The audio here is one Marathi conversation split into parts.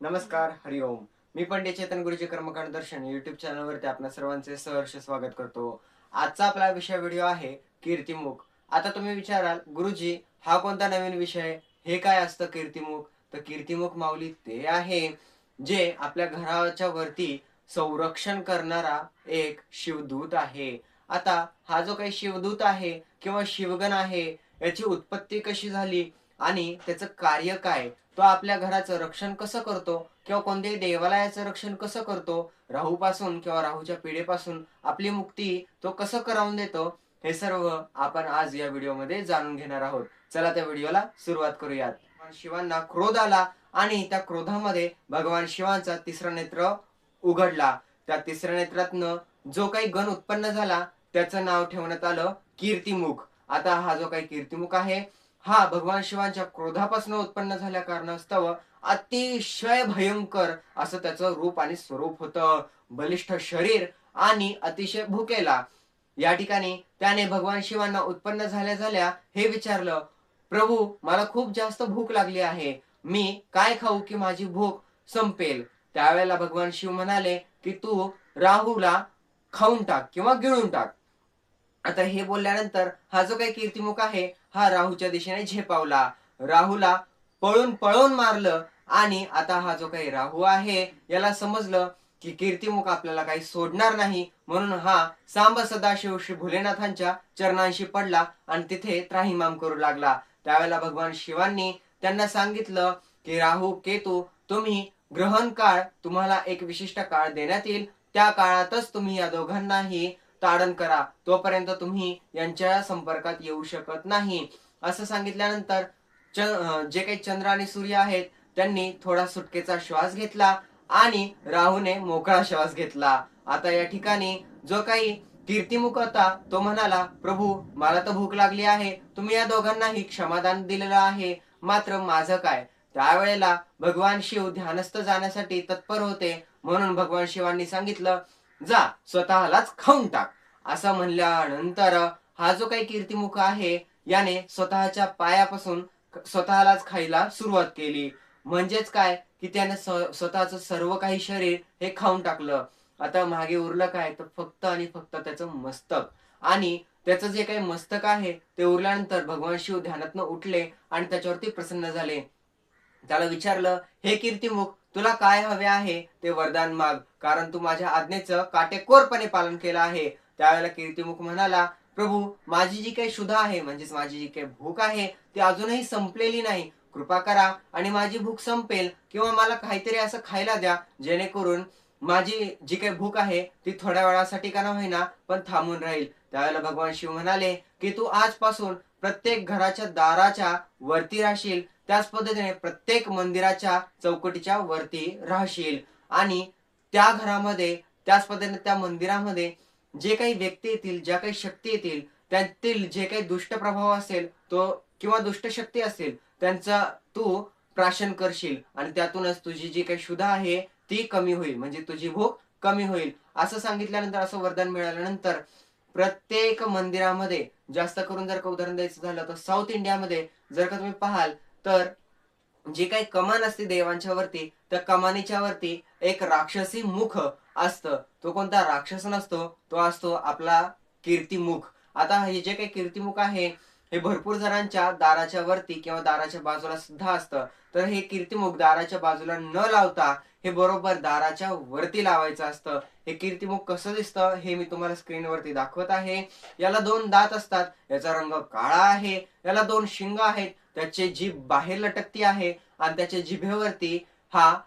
नमस्कार हरिओम मी पंडित चेतन गुरुजी कर्मकांड दर्शन युट्यूब चॅनलवरती आपल्या सर्वांचे सहर्ष स्वागत करतो. आजचा आपला विषय व्हिडिओ आहे कीर्तिमुख. आता तुम्ही विचाराल गुरुजी हा कोणता नवीन विषय? हे काय असतं कीर्तिमुख? तर कीर्तिमुख माऊली ते आहे जे आपल्या घराच्या वरती संरक्षण करणारा एक शिवदूत आहे. आता हा जो काही शिवदूत आहे किंवा शिवगण आहे याची उत्पत्ती कशी झाली? आणि त्याचं कार्य काय? तो आपल्या घराचं रक्षण कसं करतो? किंवा कोणत्याही देवालयाचं रक्षण कसं करतो? राहू पासून किंवा राहूच्या पिढीपासून आपली मुक्ती तो कसं करावून देतो? हे सर्व आपण आज या व्हिडिओमध्ये जाणून घेणार आहोत. चला त्या व्हिडिओला सुरुवात करूयात. शिवांना क्रोध आला आणि त्या क्रोधामध्ये भगवान शिवांचा तिसरा नेत्र उघडला. त्या तिसऱ्या नेत्रातनं जो काही गण उत्पन्न झाला त्याचं नाव ठेवण्यात आलं कीर्तिमुख. आता हा जो काही कीर्तिमुख आहे हा भगवान शिवांच्या क्रोधापासून उत्पन्न झाल्या कारणास्तव अतिशय भयंकर असं त्याचं रूप आणि स्वरूप होतं. बलिष्ठ शरीर आणि अतिशय भुकेला. या ठिकाणी त्याने भगवान शिवांना उत्पन्न झाल्या झाल्या हे विचारलं प्रभू मला खूप जास्त भूक लागली आहे. मी काय खाऊ की माझी भूक संपेल? त्यावेळेला भगवान शिव म्हणाले की तू राहूला खाऊन टाक किंवा गिळून टाक. आता हे बोलल्यानंतर हा जो काही कीर्तिमुख आहे हा राहूच्या दिशेने झेपावला. राहूला पळून पळून मारलं आणि आता हा जो काही राहू आहे याला समजलं की कीर्तिमुख आपल्याला काही सोडणार नाही. म्हणून हा सांब सदाशिव श्री भोलेनाथांच्या चरणांशी पडला आणि तिथे त्राहिमाम करू लागला. त्यावेळेला भगवान शिवांनी त्यांना सांगितलं की राहू केतू तुम्ही ग्रहण काळ तुम्हाला एक विशिष्ट काळ देण्यात येईल. त्या काळातच तुम्ही या दोघांनाही ताडण करा. तोपर्यंत तुम्ही यांच्या संपर्कात येऊ शकत नाही. असं सांगितल्यानंतर जे काही चंद्र आणि सूर्य आहेत त्यांनी थोडा सुटकेचा श्वास घेतला आणि राहूने मोकळा श्वास घेतला. आता या ठिकाणी जो काही कीर्तिमुख होता तो म्हणाला प्रभू मला तर भूक लागली आहे. तुम्ही या दोघांनाही क्षमादान दिलेलं आहे. मात्र माझं काय? त्यावेळेला भगवान शिव ध्यानस्थ जाण्यासाठी तत्पर होते. म्हणून भगवान शिवांनी सांगितलं जा स्वतःलाच खाऊन टाक. असं म्हणल्यानंतर हा जो काही कीर्तिमुख आहे याने स्वतःच्या पायापासून स्वतःलाच खायला सुरुवात केली. म्हणजेच काय? की त्याने स्वतःच सर्व काही शरीर हे खाऊन टाकलं. आता मागे उरलं काय? तर फक्त आणि फक्त त्याचं मस्तक. आणि त्याचं जे काही मस्तक आहे ते उरल्यानंतर भगवान शिव ध्यानातनं उठले आणि त्याच्यावरती प्रसन्न झाले. त्याला विचारलं हे कीर्तिमुख तुला काय हवे आहे ते वरदान माग. कारण तू माझ्या आज्ञेचं काटेकोरपणे पालन केलं आहे. त्यावेळेला कीर्तिमुख म्हणाला प्रभू माझी जी काही शुद्ध आहे म्हणजेच माझी जी काही भूक आहे ती अजूनही संपलेली नाही. कृपा करा आणि माझी भूक संपेल किंवा मला काहीतरी असं खायला द्या जेणेकरून माझी जी काही भूक आहे ती थोड्या वेळासाठी का ना होईना पण थांबून राहील. त्यावेळेला भगवान शिव म्हणाले की तू आजपासून प्रत्येक घराच्या दाराच्या वरती राहशील. त्याच पद्धतीने प्रत्येक मंदिराच्या चौकटीच्या वरती राहशील. आणि त्या घरामध्ये त्याच पद्धतीने त्या मंदिरामध्ये जे काही व्यक्ती येतील ज्या काही शक्ती येतील त्यातील जे काही दुष्ट प्रभाव असेल तो किंवा दुष्ट शक्ती असेल त्यांचा तू प्राशन करशील. आणि त्यातूनच तुझी जी काही शुद्धा आहे ती कमी होईल. म्हणजे तुझी भूक कमी होईल. असं सांगितल्यानंतर असं वरदान मिळाल्यानंतर प्रत्येक मंदिरामध्ये जास्त करून जर का उदाहरण द्यायचं झालं तर साऊथ इंडियामध्ये जर का तुम्ही पाहाल तर जे काही कमान असते देवांच्या वरती त्या कमानीच्या वरती एक राक्षसी मुख असतं. तो कोणता राक्षस नसतो तो असतो आपला कीर्तिमुख. आता हे जे काही कीर्तिमुख आहे हे भरपूर जणांच्या दाराच्या वरती किंवा दाराच्या बाजूला सुद्धा असतं. तर हे कीर्तिमुख दाराच्या बाजूला न लावता हे बरोबर दाराच्या वरती लावायचं असतं. हे कीर्तिमुख कसं दिसतं हे मी तुम्हाला स्क्रीनवरती दाखवत आहे. याला दोन दात असतात. याचा रंग काळा आहे. याला दोन शिंग आहेत. त्याचे जीभ बाहेर लटकती आहे आणि त्याच्या जिभेवरती हा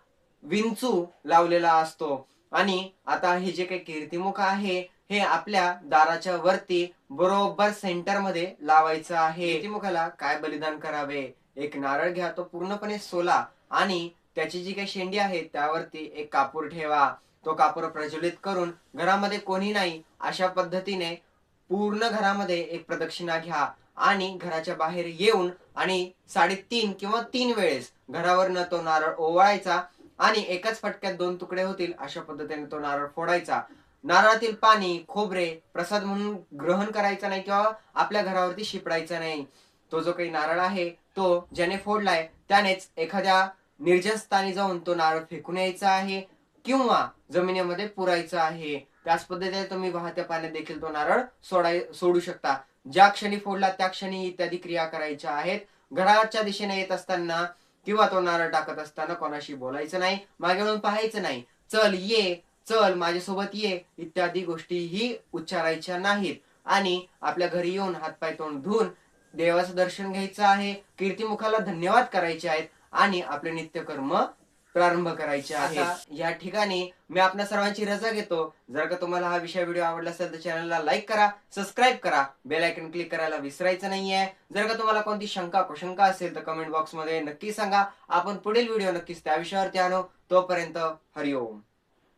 विंचू लावलेला असतो. आणि आता हे जे काही कीर्तिमुख आहे हे आपल्या दाराच्या वरती बरोबर सेंटरमध्ये लावायचं आहे. मुखाला काय बलिदान करावे? एक नारळ घ्या तो पूर्णपणे सोला आणि त्याची जी काही शेंडी आहे त्यावरती एक कापूर ठेवा. तो कापूर प्रज्वलित करून घरामध्ये कोणी नाही अशा पद्धतीने पूर्ण घरामध्ये एक प्रदक्षिणा घ्या आणि घराच्या बाहेर येऊन आणि साडेतीन किंवा तीन वेळेस घरावरनं तो नारळ ओवाळायचा आणि एकाच फटक्यात दोन तुकडे होतील अशा पद्धतीने तो नारळ फोडायचा. नारळातील पाणी खोबरे प्रसाद म्हणून ग्रहण करायचा नाही किंवा आपल्या घरावरती शिपडायचा नाही. तो जो काही नारळ आहे तो ज्याने फोडलाय त्यानेच एखाद्या निर्जन स्थानी जाऊन तो नारळ फेकून यायचा आहे किंवा जमिनीमध्ये पुरायचा आहे. त्याच पद्धतीने तुम्ही वाहत्या पाण्यात देखील तो नारळ सोडाय सोडू शकता. ज्या क्षणी फोडला त्या क्षणी इत्यादी क्रिया करायच्या आहेत. घराच्या दिशेने येत असताना किंवा तो नारळ टाकत असताना कोणाशी बोलायचं नाही मागे वळून पाहायचं नाही. चल ये. चल माझ्यासोबत ये. इत्यादी गोष्टीही उच्चारायच्या नाहीत. आणि आपल्या घरी येऊन हातपाय तोंड धुवून देवाचं दर्शन घ्यायचं आहे. कीर्तिमुखाला धन्यवाद करायचे आहेत. आणि आपले नित्यकर्म प्रारंभ करायचे आहे या ठिकाणी मी आपल्या सर्वांची रजा घेतो. जर का तुम्हाला हा विषय व्हिडिओ आवडला असेल तर चॅनलला लाईक करा सबस्क्राईब करा. बेल आयकन क्लिक करायला विसरायचं नाहीये. जर का तुम्हाला कोणती शंका कुशंका असेल तर कमेंट बॉक्समध्ये नक्की सांगा. आपण पुढील व्हिडिओ नक्कीच त्या विषयावरती आणू. तोपर्यंत हरिओम.